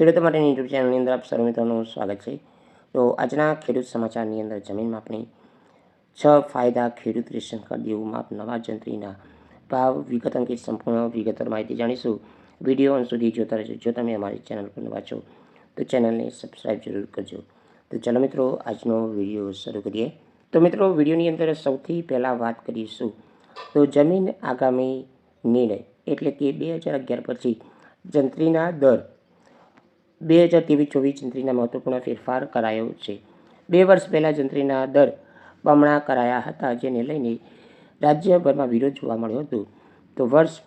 ખેડૂતો માટેની યુટ્યુબ ચેનલની અંદર આપ સર્વ મિત્રોનું સ્વાગત છે. તો આજના ખેડૂત સમાચારની અંદર જમીન માપણી છ ફાયદા ખેડૂત રેશન કાર્ડ દેવું માપ નવા જંત્રીના ભાવ, વિગત અંગે સંપૂર્ણ વિગતવાર માહિતી જાણીશું. વીડિયો અંત સુધી જોતા રહેજો. જો તમે અમારી ચેનલ પર નવા છો, તો ચેનલને સબસ્ક્રાઈબ જરૂર કરજો. તો ચાલો મિત્રો, આજનો વીડિયો શરૂ કરીએ. તો મિત્રો, વિડીયોની અંદર સૌથી પહેલાં વાત કરીશું. તો જમીન આગામી નિર્ણય એટલે કે બે હજાર અગિયાર પછી જંત્રીના દર બે હજાર ત્રેવીસ ચોવીસ જંત્રીના મહત્વપૂર્ણ ફેરફાર કરાયો છે. બે વર્ષ પહેલાં જંત્રીના દર બમણા કરાયા હતા, જેને લઈને રાજ્યભરમાં વિરોધ જોવા મળ્યો હતો. તો વર્ષ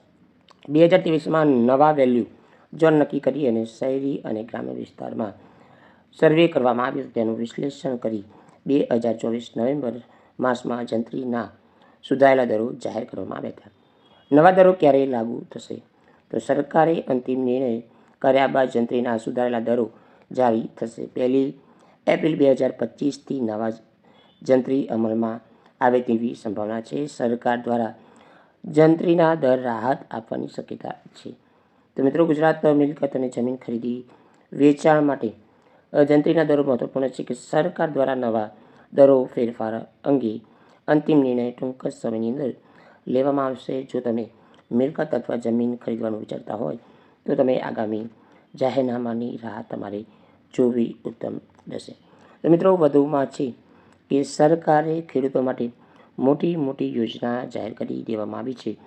બે હજાર ત્રેવીસમાં નવા વેલ્યુ ઝોન નક્કી કરી અને શહેરી અને ગ્રામ્ય વિસ્તારમાં સર્વે કરવામાં આવ્યો તેનું વિશ્લેષણ કરી બે હજાર ચોવીસ નવેમ્બર માસમાં જંત્રીના સુધારેલા દરો જાહેર કરવામાં આવ્યા હતા. નવા દરો ક્યારે લાગુ થશે? તો સરકારે અંતિમ નિર્ણય કર્યા બાદ જંત્રીના સુધારેલા દરો જારી થશે. પહેલી એપ્રિલ બે હજાર પચીસથી નવા જંત્રી અમલમાં આવે તેવી સંભાવના છે. સરકાર દ્વારા જંત્રીના દર રાહત આપવાની શક્યતા છે. તો મિત્રો, ગુજરાત મિલકત અને જમીન ખરીદી વેચાણ માટે જંત્રીના દરો મહત્વપૂર્ણ છે કે સરકાર દ્વારા નવા દરો ફેરફાર અંગે અંતિમ નિર્ણય ટૂંક જ સમયની અંદર લેવામાં આવશે. જો તમે મિલકત અથવા જમીન ખરીદવાનું વિચારતા હોય તો તમે આગામી જાહેરનામાની રાહ તમારે જોવી ઉત્તમ રહેશે. તો મિત્રો, વધુમાં છે કે સરકારે ખેડૂતો માટે મોટી મોટી યોજના જાહેર કરી દેવામાં આવી છે.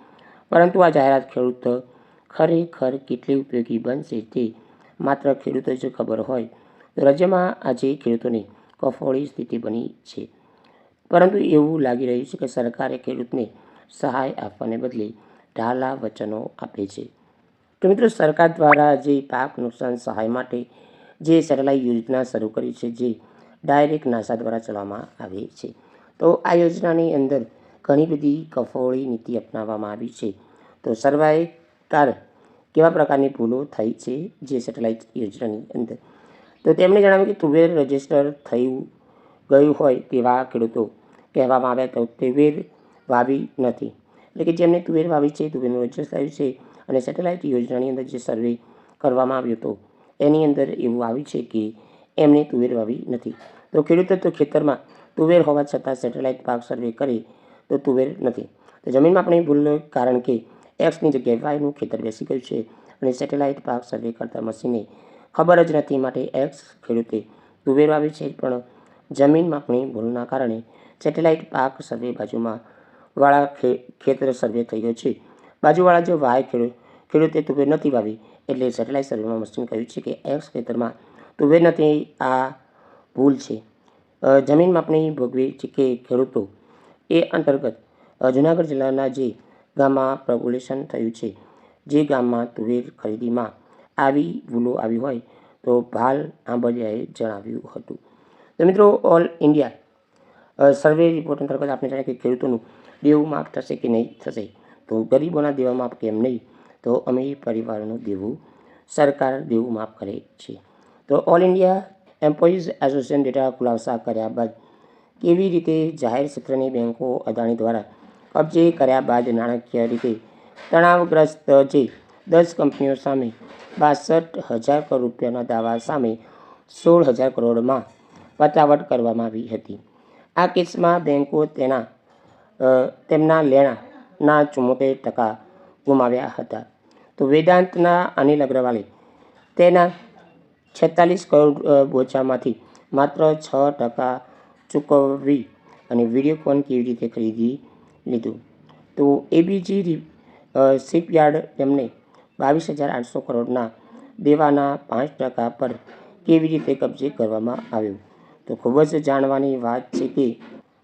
પરંતુ આ જાહેરાત ખેડૂત ખરેખર કેટલી ઉપયોગી બનશે તે માત્ર ખેડૂતો જ ખબર હોય. તો રાજ્યમાં આજે ખેડૂતોને કફોળી સ્થિતિ બની છે. પરંતુ એવું લાગી રહ્યું છે કે સરકારે ખેડૂતને સહાય આપવાને બદલે ઢાલા વચનો આપે છે. તો મિત્રો સરકાર દ્વારા જે પાક નુકસાન સહાય માટે જે સેટેલાઇટ યોજના શરૂ કરી છે, જે ડાયરેક્ટ નાસા દ્વારા ચલાવવામાં આવે છે, તો આ યોજનાની અંદર ઘણી બધી કફોળી નીતિ અપનાવવામાં આવી છે. તો સર્વાયકાર કેવા પ્રકારની ભૂલો થઈ છે જે સેટેલાઇટ યોજનાની અંદર? તો તેમણે જણાવ્યું કે તુવેર રજિસ્ટર થયું, ગયું હોય તેવા ખેડૂતો કહેવામાં આવ્યા તો તુવેર વાવી નથી. એટલે કે જેમને તુવેર વાવી છે, તુવેરનું રજિસ્ટર થયું છે અને સેટેલાઇટ યોજનાની અંદર જે સર્વે કરવામાં આવ્યો હતો, એની અંદર એવું આવ્યું છે કે એમને તુવેર વાવી નથી. તો ખેડૂતો તો ખેતરમાં તુવેર હોવા છતાં સેટેલાઇટ પાક સર્વે કરે તો તુવેર નથી. તો જમીનમાં આપણે ભૂલ કારણ કે એક્સની જગ્યાએ વાયનું ખેતર બેસી ગયું છે અને સેટેલાઇટ પાક સર્વે કરતા મશીને ખબર જ નથી માટે એક્સ ખેડૂતે તુવેર વાવી છે, પણ જમીન માપણી ભૂલના કારણે સેટેલાઇટ પાક સર્વે બાજુમાં વાળા ખેતર સર્વે થઈ ગયો છે. બાજુવાળા જો વાય ખેડૂત, ખેડૂતે તુવેર નથી વાવી. એટલે સેટેલાઇટ સર્વેમાં મશીન કહ્યું છે કે એક્સ ખેતરમાં તુવેર નથી, આ ભૂલ છે. જમીન માપણી ભોગવે છે કે ખેડૂતો? એ અંતર્ગત જૂનાગઢ જિલ્લાના જે ગામમાં પ્રગુલેશન થયું છે, જે ગામમાં તુવેર ખરીદીમાં આવી ભૂલો આવી હોય તો ભાલ આંબલિયાએ જણાવ્યું હતું. તો મિત્રો, ઓલ ઇન્ડિયા સર્વે રિપોર્ટ અંતર્ગત આપણે જાણીએ કે ખેડૂતોનું દેવું માફ થશે કે નહીં થશે? તો ગરીબોના દેવા માફ કેમ નહીં? તો અમીર પરિવારનું દેવું સરકાર દેવું માફ કરે છે. તો all India employees association data ખુલાસા કર્યા બાદ કેવી રીતે જાહેર ક્ષેત્રની બેન્કો અદાણી દ્વારા કબજે કર્યા બાદ નાણાકીય રીતે તણાવગ્રસ્ત જે દસ કંપનીઓ સામે બાસઠ હજાર કરોડ રૂપિયાના દાવા સામે સોળ હજાર કરોડમાં પતાવટ કરવામાં આવી હતી. આ કેસમાં બેન્કો તેના તેમના તેમના લેણાના ચુમ્મોતેર ટકા ગુમાવ્યા હતા. તો વેદાંતના અનિલ અગ્રવાલે તેના છેતાલીસ કરોડ બોચામાંથી માત્ર છ ટકા ચૂકવવી અને વિડીયોકોન કેવી રીતે ખરીદી લીધું? તો એબીજી શિપયાર્ડ તેમને બાવીસ હજાર આઠસો કરોડના દેવાના પાંચ ટકા પર કેવી રીતે કબજે કરવામાં આવ્યું? તો ખૂબ જ જાણવાની વાત છે કે,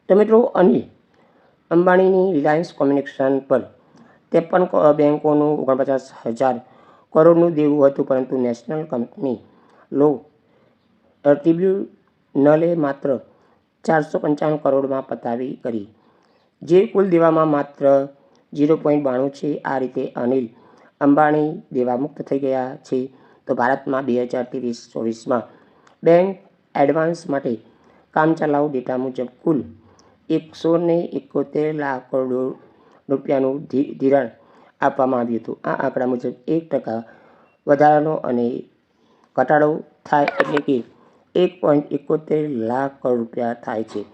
તો અનિલ અંબાણીની રિલાયન્સ કોમ્યુનિકેશન પર ત્રેપન બેન્કોનું ઓગણપચાસ હજાર કરોડનું દેવું હતું, પરંતુ નેશનલ કંપની લો ટ્રિબ્યુનલે માત્ર ચારસો પંચાવન કરોડમાં પતાવી કરી. જે કુલ દેવામાં માત્ર ઝીરો પોઈન્ટ બાણું છે. આ રીતે અનિલ અંબાણી દેવામુક્ત થઈ ગયા છે. તો ભારતમાં બે હજાર ત્રેવીસ ચોવીસમાં બેંક એડવાન્સ માટે કામચલાઉ ડેટા મુજબ કુલ એકસો ને એકોતેર લાખ કરોડ રૂપિયાનું ધિરાણ આપવામાં આવ્યું હતું. આ આંકડા મુજબ એક ટકા વધારાનો અને ઘટાડો થાય એટલે કે એક પોઈન્ટ એકોતેર લાખ કરોડ રૂપિયા થાય છે.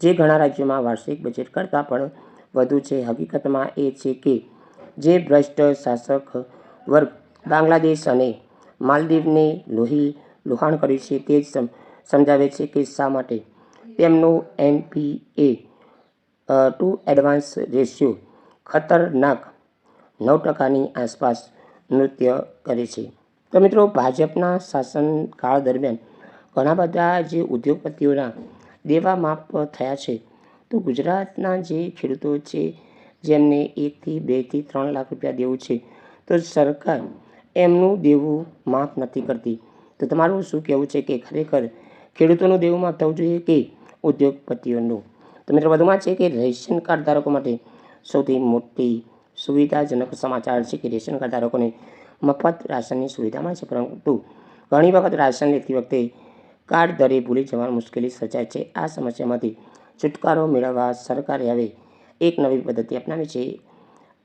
જે ઘણા રાજ્યોમાં વાર્ષિક બજેટ કરતાં પણ વધુ છે. હકીકતમાં એ છે કે જે ભ્રષ્ટ શાસક વર્ગ બાંગ્લાદેશ અને માલદીવને લોહી લુહાણ કર્યું છે તે જ સમ- સમજાવે છે કે શા માટે તેમનું એનપીએ ટુ એડવાન્સ રેશિયો, ખતરનાક નવ ટકાની આસપાસ નૃત્ય કરે છે. તો મિત્રો, ભાજપના શાસનકાળ દરમિયાન ઘણા બધા જે ઉદ્યોગપતિઓના દેવા માફ થયા છે. તો ગુજરાતના જે ખેડૂતો છે, જેમને એકથી બેથી ત્રણ લાખ રૂપિયા દેવું છે, તો સરકાર એમનું દેવું માફ નથી કરતી. તો તમારું શું કહેવું છે કે ખરેખર ખેડૂતોનું દેવું માફ થવું જોઈએ કે ઉદ્યોગપતિઓનું. તો મિત્રો, વધુમાં છે કે રેશન કાર્ડ ધારકો માટે સૌથી મોટી સુવિધાજનક સમાચાર છે કે રેશન કાર્ડ ધારકોને મફત રાશનની સુવિધા મળે છે. પરંતુ ઘણી વખત રાશન લેતી વખતે કાર્ડ દરે ભૂલી જવાની મુશ્કેલી સર્જાય છે. આ સમસ્યામાંથી છુટકારો મેળવવા સરકારે હવે એક નવી પદ્ધતિ અપનાવી છે.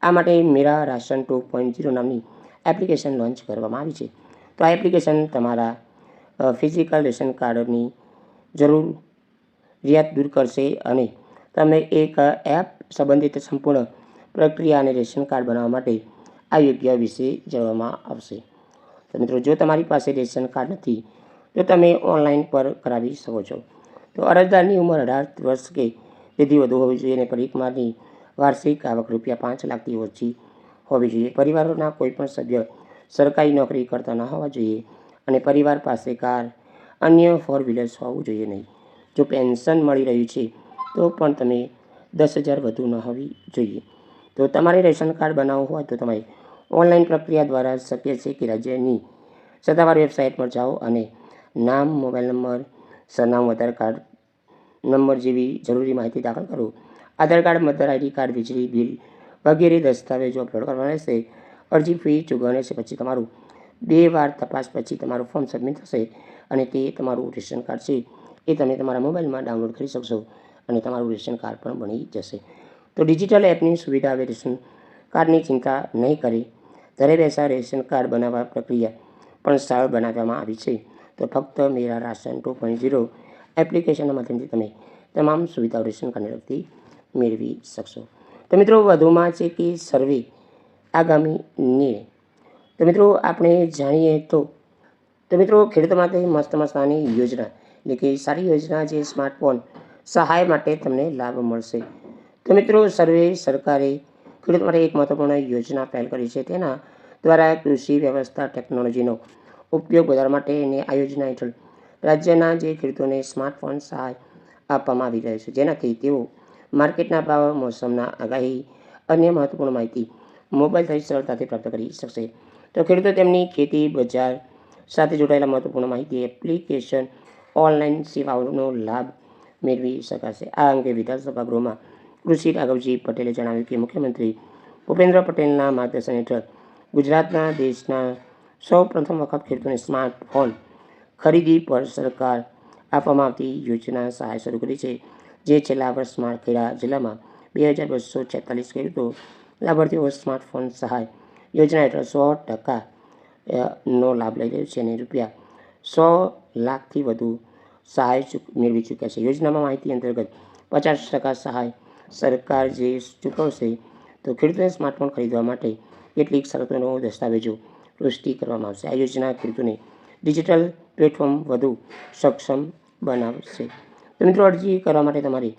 આ માટે Mera ration two point zero નામની એપ્લિકેશન લોન્ચ કરવામાં આવી છે. તો આ એપ્લિકેશન તમારા ફિઝિકલ રેશન કાર્ડની જરૂરિયાત દૂર કરશે અને તમને એક એપ સંબંધિત સંપૂર્ણ પ્રક્રિયા અને રેશન કાર્ડ બનાવવા માટે આ યોગ્ય વિશે જણાવવામાં આવશે. તો મિત્રો, જો તમારી પાસે રેશન કાર્ડ નથી, તો તમે ઓનલાઈન પર કરાવી શકો છો. તો અરજદારની ઉંમર અઢાર વર્ષ કે તેથી વધુ હોવી જોઈએ અને પરિવારની વાર્ષિક આવક રૂપિયા પાંચ લાખથી ઓછી હોવી જોઈએ. પરિવારોના કોઈપણ સભ્ય સરકારી નોકરી કરતા ન હોવા જોઈએ અને પરિવાર પાસે કાર, અન્ય ફોર વ્હીલર્સ હોવું જોઈએ નહીં. જો પેન્શન મળી રહ્યું છે, તો પણ તમે દસ હજાર વધુ ન હોવી જોઈએ. તો તમારે રેશન કાર્ડ બનાવવું હોય તો તમારે ઓનલાઈન પ્રક્રિયા દ્વારા શક્ય છે કે રાજ્યની સત્તાવાર વેબસાઇટ પર જાઓ અને નામ, મોબાઈલ નંબર, સરનામું, આધાર કાર્ડ નંબર જેવી જરૂરી માહિતી દાખલ કરો. આધાર કાર્ડ મતદાર આઈડી કાર્ડ, વીજળી બિલ વગેરે દસ્તાવેજો અપલોડ કરવા રહેશે. અરજી ફી, ચૂકવણી છે પછી તમારું બે વાર તપાસ પછી તમારું ફોર્મ સબમિટ થશે અને તે તમારું રેશન કાર્ડ છે. એ તમે તમારા મોબાઈલમાં ડાઉનલોડ કરી શકશો અને તમારું રેશન કાર્ડ પણ બની જશે. તો ડિજિટલ એપની સુવિધા હવે રેશન કાર્ડની ચિંતા નહીં કરે. ઘરે બેસા રેશન કાર્ડ બનાવવા પ્રક્રિયા પણ સરળ બનાવવામાં આવી છે. તો ફક્ત Mera ration two point zero એપ્લિકેશનના માધ્યમથી તમે તમામ સુવિધાઓ રેશન કાર્ડને લગતી મેળવી શકશો. તો મિત્રો, વધુમાં છે કે સર્વે આગામી નિર્ણય. તો મિત્રો, આપણે જાણીએ તો તો મિત્રો, ખેડૂતો માટે મસ્ત મસ્તાની યોજના. એટલે કે સારી યોજના જે સ્માર્ટફોન સહાય માટે તમને લાભ મળશે. તો મિત્રો, સર્વે સરકારે ખેડૂત માટે એક મહત્વપૂર્ણ યોજના પહેલ કરી છે. તેના દ્વારા કૃષિ વ્યવસ્થા ટેકનોલોજીનો ઉપયોગ વધારવા માટે અને આ યોજના હેઠળ રાજ્યના જે ખેડૂતોને સ્માર્ટફોન સહાય આપવામાં આવી રહ્યો છે. જેનાથી તેઓ માર્કેટના ભાવ, મોસમના આગાહી અન્ય મહત્વપૂર્ણ માહિતી મોબાઈલથી સરળતાથી પ્રાપ્ત કરી શકશે. તો ખેડૂતો તેમની ખેતી, બજાર સાથે જોડાયેલા મહત્વપૂર્ણ માહિતી, એપ્લિકેશન ઓનલાઈન સેવાઓનો લાભ મેળવી શકાશે. આ અંગે વિધાનસભા ગૃહમાં કૃષિ રાઘવજી પટેલે જણાવ્યું કે મુખ્યમંત્રી ભૂપેન્દ્ર પટેલના માર્ગદર્શન હેઠળ ગુજરાતના દેશના સૌ પ્રથમ વખત ખેડૂતોને સ્માર્ટફોન ખરીદી પર સરકાર આપવામાં આવતી યોજના સહાય શરૂ કરી છે, જે છેલ્લા વર્ષમાં ખેડા જિલ્લામાં બે હજાર બસો છેતાલીસ ખેડૂતો લાભાર્થીઓ સ્માર્ટફોન સહાય યોજના હેઠળ સો ટકા નો લાભ લઈ રહ્યું છે અને રૂપિયા સો લાખથી વધુ સહાય મેળવી ચૂક્યા છે. યોજનામાં માહિતી અંતર્ગત પચાસ ટકા સહાય સરકાર જે ચૂકવશે તો ખેડૂતોને સ્માર્ટફોન ખરીદવા માટે કેટલીક શરતોનો દસ્તાવેજો પુષ્ટિ કરવામાં આવશે. આ યોજના ખેડૂતોને ડિજિટલ પ્લેટફોર્મ વધુ સક્ષમ બનાવશે. તો મિત્રો, અરજી કરવા માટે તમારે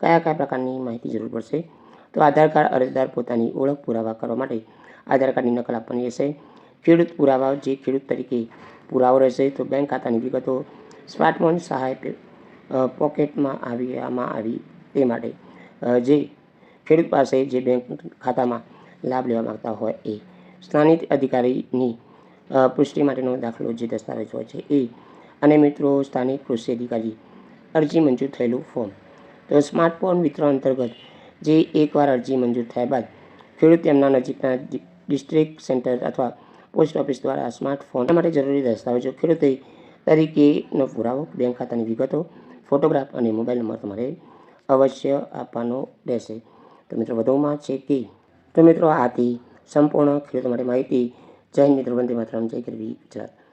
કયા કયા પ્રકારની માહિતી જરૂર પડશે? તો આધાર કાર્ડ, અરજદાર પોતાની ઓળખ પુરાવા કરવા માટે આધાર કાર્ડની નકલ આપવાની રહેશે. ખેડૂત પુરાવા જે ખેડૂત તરીકે પુરાવો રહેશે તો બેંક ખાતાની વિગતો સ્માર્ટફોન સહાય પે- અ, પોકેટમાં આવીમાં આવી તે માટે જે ખેડૂત પાસે જે બેંક ખાતામાં લાભ લેવા માગતા હોય એ સ્થાનિક અધિકારીની પુષ્ટિ માટેનો દાખલો જે દસ્તાવેજ હોય છે એ. અને મિત્રો સ્થાનિક કૃષિ અધિકારી અરજી મંજૂર થયેલું ફોર્મ તો સ્માર્ટફોન વિતરણ અંતર્ગત જે એકવાર અરજી મંજૂર થયા બાદ ખેડૂત તેમના નજીકના ડિસ્ટ્રિક્ટ સેન્ટર અથવા પોસ્ટ ઓફિસ દ્વારા સ્માર્ટફોન માટે જરૂરી દસ્તાવેજો ખેડૂત તરીકેનો પુરાવો, બેંક ખાતાની વિગતો, ફોટોગ્રાફ અને મોબાઈલ નંબર તમારે અવશ્ય આપવાનો રહેશે. તો મિત્રો, વધુમાં છે કે, તો મિત્રો, આથી સંપૂર્ણ ખેડૂતો માટે માહિતી. જય મિત્રો, વંદે માત્ર જય ગરવી, ગુજરાત.